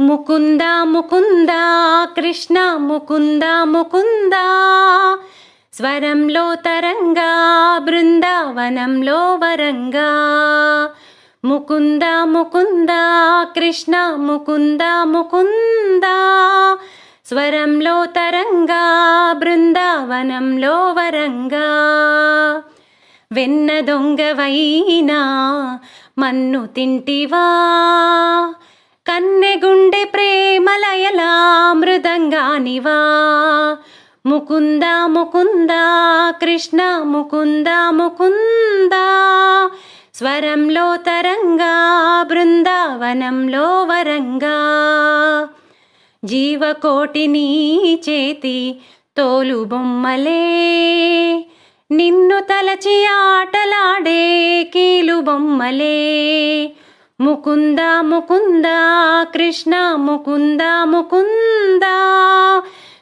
ముకుంద ముకుంద కృష్ణ ముకుంద ముకుంద. స్వరంలో తరంగా బృందావనంలో వరంగా. ముకుంద ముకుంద కృష్ణ ముకుంద ముకుంద. స్వరంలో తరంగా బృందావనంలో వరంగా. వెన్న దొంగవైనా మన్ను తింటివా? కన్నెగుండె ప్రేమలయలా మృదంగానివా ముకుంద ముకుంద కృష్ణ ముకుంద ముకుంద. స్వరంలో తరంగా బృందావనంలో వరంగా. జీవకోటిని చేతి తోలు బొమ్మలే. నిన్ను తలచి ఆటలాడే కీలు బొమ్మలే. ముకుంద ముకుంద కృష్ణ ముకుంద ముకుంద.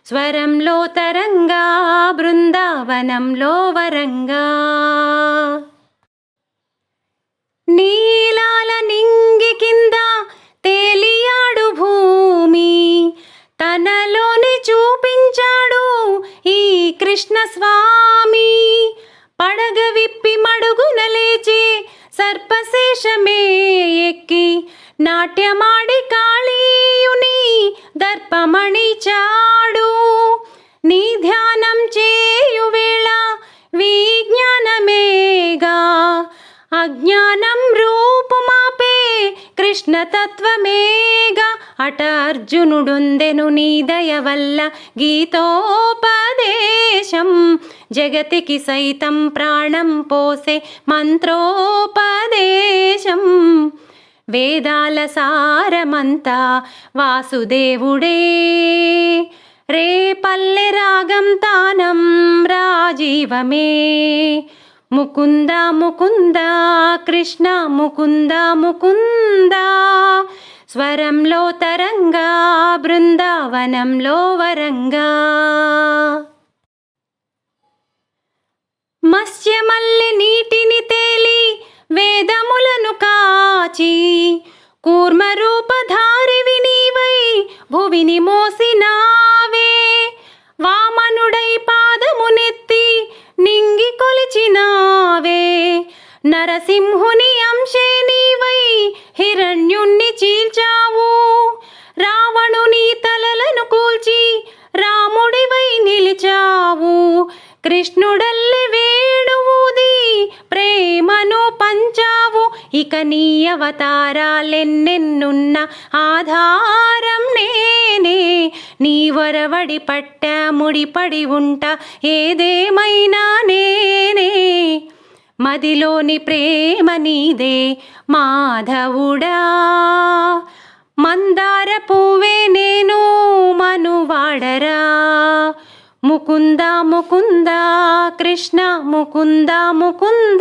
స్వరంలో తరంగా బృందావనంలో వరంగా. నీలాల నింగి కింద తేలియాడు భూమి. తనలోని చూపించాడు ఈ కృష్ణ స్వామి నాట్యమాడి కాళీయుని దర్పమణి చాడు నీ ధ్యానం చేయు వేళ విజ్ఞానమేగా అజ్ఞానం రూపుమాపే కృష్ణతత్వమేగా అట అర్జునుడుందెను నీ దయ వల్ల గీతోపదేశం జగతికి సైతం ప్రాణం పోసే మంత్రోపదేశం వేదాల సారమంతా వాసుదేవుడే. రే పల్లె రాగం తానం రాజీవమే. ముకుంద ముకుంద కృష్ణ ముకుంద ముకుంద. స్వరంలో తరంగా బృందావనంలో వరంగా. మత్స్యమల్లె నీటిని తేలి వేదములను కాచి కూర్మరూపధారివి నీవై భువిని మోసినావే. వామనుడై పాదమునెత్తి నింగి కొలిచినావే. నరసింహుని అంశే నీవై హిరణ్యుణ్ణి చీల్చావు. రావణుని తలలను కూల్చి రాముడివై నిలిచావు. కృష్ణుడ ఇక నీ అవతారాలెన్నెన్నున్న ఆధారం నేనే. నీ వరవడి పట్ట ముడిపడి ఉంట ఏదేమైనా నేనే. మదిలోని ప్రేమ నీదే మాధవుడా. మందార పువ్వే నేను మనువాడరా. ముకుంద ముకుంద కృష్ణ ముకుంద ముకుంద.